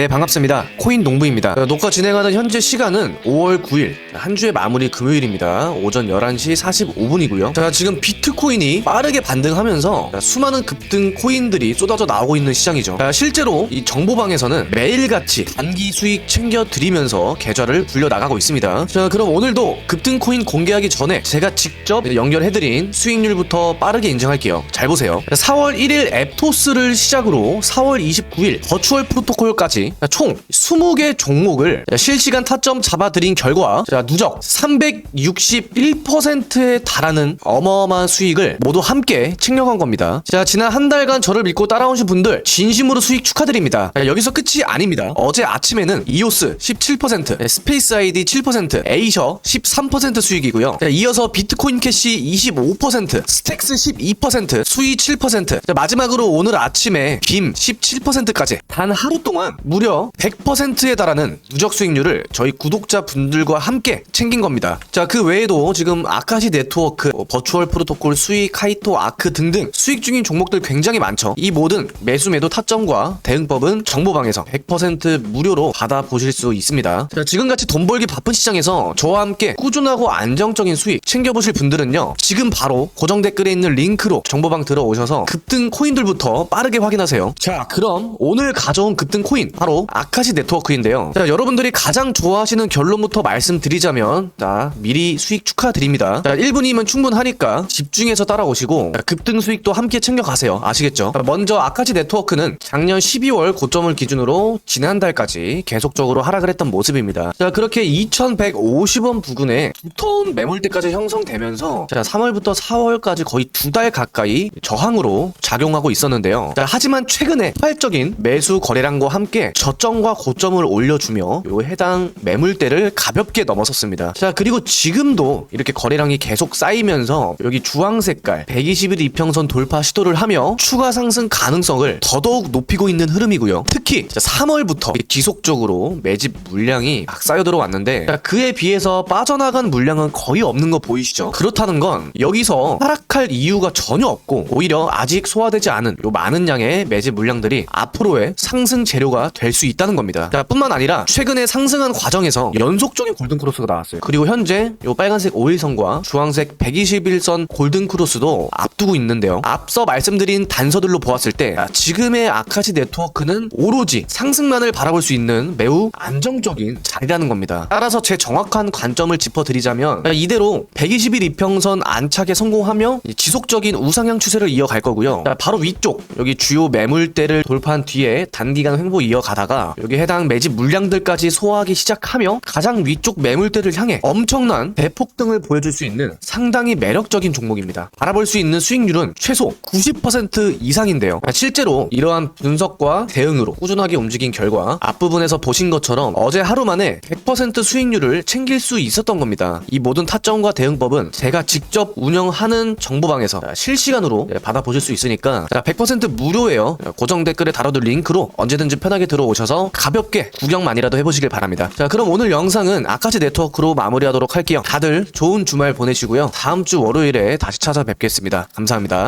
네 반갑습니다. 코인 농부입니다. 어, 녹화 진행하는 현재 시간은 5월 9일 한 주의 마무리 금요일입니다. 오전 11시 45분이고요. 자 지금 비트코인이 빠르게 반등하면서 자, 수많은 급등 코인들이 쏟아져 나오고 있는 시장이죠. 자, 실제로 이 정보방에서는 매일같이 단기 수익 챙겨드리면서 계좌를 불려나가고 있습니다. 자 그럼 오늘도 급등 코인 공개하기 전에 제가 직접 연결해드린 수익률부터 빠르게 인증할게요. 잘 보세요. 4월 1일 앱토스를 시작으로 4월 29일 버추얼 프로토콜까지 총 20개 종목을 실시간 타점 잡아드린 결과 자, 누적 361%에 달하는 어마어마한 수익을 모두 함께 챙겨간 겁니다. 자, 지난 한 달간 저를 믿고 따라오신 분들 진심으로 수익 축하드립니다. 자, 여기서 끝이 아닙니다. 어제 아침에는 이오스 17%, 스페이스 아이디 7%, 에이셔 13% 수익이고요. 자, 이어서 비트코인 캐시 25%, 스택스 12%, 수이 7%, 자, 마지막으로 오늘 아침에 빔 17%까지 단 하루 동안 무려 100%에 달하는 누적 수익률을 저희 구독자 분들과 함께 챙긴 겁니다. 자, 그 외에도 지금 아카시 네트워크, 뭐 버추얼 프로토콜, 수익, 카이토, 아크 등등 수익 중인 종목들 굉장히 많죠. 이 모든 매수 매도 타점과 대응법은 정보방에서 100% 무료로 받아보실 수 있습니다. 자, 지금같이 돈 벌기 바쁜 시장에서 저와 함께 꾸준하고 안정적인 수익 챙겨보실 분들은요. 지금 바로 고정 댓글에 있는 링크로 정보방 들어오셔서 급등 코인들부터 빠르게 확인하세요. 자, 그럼 오늘 가져온 급등 코인 바로 아카시 네트워크인데요. 자, 여러분들이 가장 좋아하시는 결론부터 말씀드리자면 자, 미리 수익 축하드립니다. 자, 1분이면 충분하니까 집중해서 따라오시고 자, 급등 수익도 함께 챙겨가세요. 아시겠죠? 자, 먼저 아카시 네트워크는 작년 12월 고점을 기준으로 지난달까지 계속적으로 하락을 했던 모습입니다. 자, 그렇게 2150원 부근에 두터운 매물대까지 형성되면서 자, 3월부터 4월까지 거의 두 달 가까이 저항으로 작용하고 있었는데요. 자, 하지만 최근에 폭발적인 매수 거래량과 함께 저점과 고점을 올려주며 요 해당 매물대를 가볍게 넘어섰습니다. 자, 그리고 지금도 이렇게 거래량이 계속 쌓이면서 여기 주황 색깔 120일 이평선 돌파 시도를 하며 추가 상승 가능성을 더더욱 높이고 있는 흐름이고요. 특히 3월부터 지속적으로 매집 물량이 막 쌓여 들어왔는데 자, 그에 비해서 빠져나간 물량은 거의 없는 거 보이시죠? 그렇다는 건 여기서 하락할 이유가 전혀 없고 오히려 아직 소화되지 않은 요 많은 양의 매집 물량들이 앞으로의 상승 재료가 될 수 있다는 겁니다. 자, 뿐만 아니라 최근에 상승한 과정에서 연속적인 골든 크로스가 나왔어요. 그리고 현재 요 빨간색 5일선과 주황색 121선 골든 크로스도 앞두고 있는데요. 앞서 말씀드린 단서들로 보았을 때 자, 지금의 아카시 네트워크는 오로지 상승만을 바라볼 수 있는 매우 안정적인 자리라는 겁니다. 따라서 제 정확한 관점을 짚어드리자면 자, 이대로 120일 이평선 안착에 성공하며 이 지속적인 우상향 추세를 이어갈 거고요. 자, 바로 위쪽 여기 주요 매물대를 돌파한 뒤에 단기간 횡보 이어가 다가 여기 해당 매집 물량들까지 소화하기 시작하며 가장 위쪽 매물대를 향해 엄청난 대폭등을 보여줄 수 있는 상당히 매력적인 종목입니다. 바라볼 수 있는 수익률은 최소 90% 이상인데요. 실제로 이러한 분석과 대응으로 꾸준하게 움직인 결과 앞부분에서 보신 것처럼 어제 하루 만에 100% 수익률을 챙길 수 있었던 겁니다. 이 모든 타점과 대응법은 제가 직접 운영하는 정보방에서 실시간으로 받아보실 수 있으니까 100% 무료예요. 고정 댓글에 달아둘 링크로 언제든지 편하게 들어 오셔서 가볍게 구경만이라도 해보시길 바랍니다. 자, 그럼 오늘 영상은 아카시 네트워크로 마무리하도록 할게요. 다들 좋은 주말 보내시고요. 다음 주 월요일에 다시 찾아뵙겠습니다. 감사합니다.